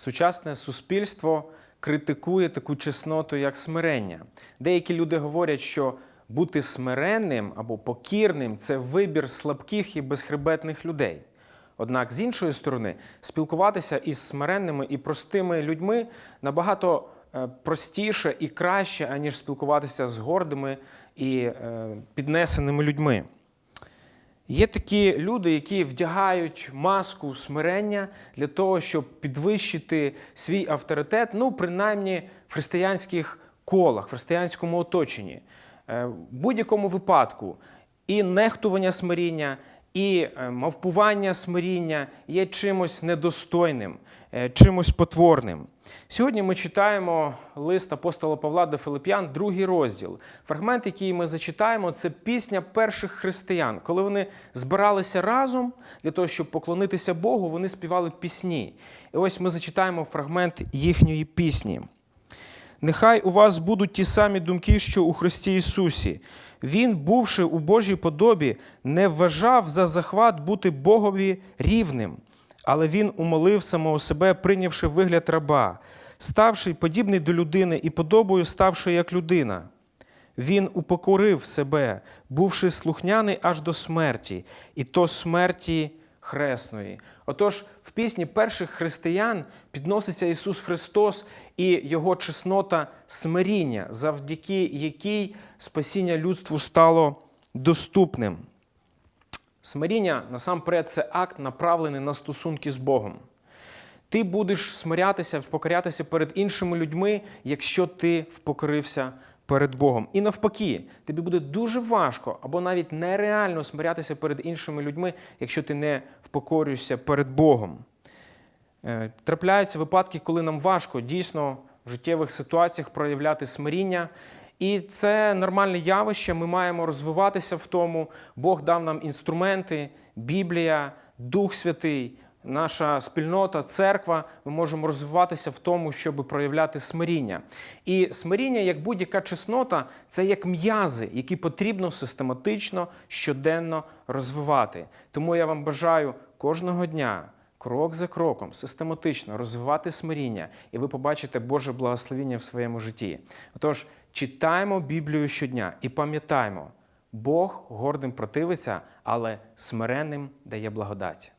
Сучасне суспільство критикує таку чесноту, як смирення. Деякі люди говорять, що бути смиренним або покірним це вибір слабких і безхребетних людей. Однак, з іншої сторони, спілкуватися із смиренними і простими людьми набагато е, простіше і краще, аніж спілкуватися з гордими і е, піднесеними людьми. Є такі люди, які вдягають маску смирення для того, щоб підвищити свій авторитет, ну, принаймні в християнських колах, в християнському оточенні. Е, В будь-якому випадку і нехтування смиріння, і е, мавпування смиріння є чимось недостойним, е, чимось потворним. Сьогодні ми читаємо лист апостола Павла до Филип'ян, другий розділ. Фрагмент, який ми зачитаємо, це пісня перших християн. Коли вони збиралися разом для того, щоб поклонитися Богу, вони співали пісні. І ось ми зачитаємо фрагмент їхньої пісні. Нехай у вас будуть ті самі думки, що у Христі Ісусі. Він, бувши у Божій подобі, не вважав за захват бути Богові рівним, але він умолив самого себе, прийнявши вигляд раба, ставши подібний до людини і подобою ставши як людина. Він упокорив себе, бувши слухняний аж до смерті, і то смерті хресної. Отож, в пісні перших християн підноситься Ісус Христос і Його чеснота смиріння, завдяки якій спасіння людству стало доступним. Смиріння насамперед це акт, направлений на стосунки з Богом. Ти будеш смирятися, впокорятися перед іншими людьми, якщо ти впокорився перед Богом. І навпаки, тобі буде дуже важко або навіть нереально смирятися перед іншими людьми, якщо ти не впокорюєшся перед Богом. Е, Трапляються випадки, коли нам важко дійсно в життєвих ситуаціях проявляти смиріння. І це нормальне явище. Ми маємо розвиватися в тому. Бог дав нам інструменти, Біблія, Дух Святий, наша спільнота, церква. Ми можемо розвиватися в тому, щоб проявляти смиріння. І смиріння, як будь-яка чеснота, це як м'язи, які потрібно систематично, щоденно розвивати. Тому я вам бажаю кожного дня крок за кроком, систематично розвивати смиріння, і ви побачите Боже благословіння в своєму житті. Отож, читаємо Біблію щодня і пам'ятаємо, Бог гордим противиться, але смиренним дає благодать.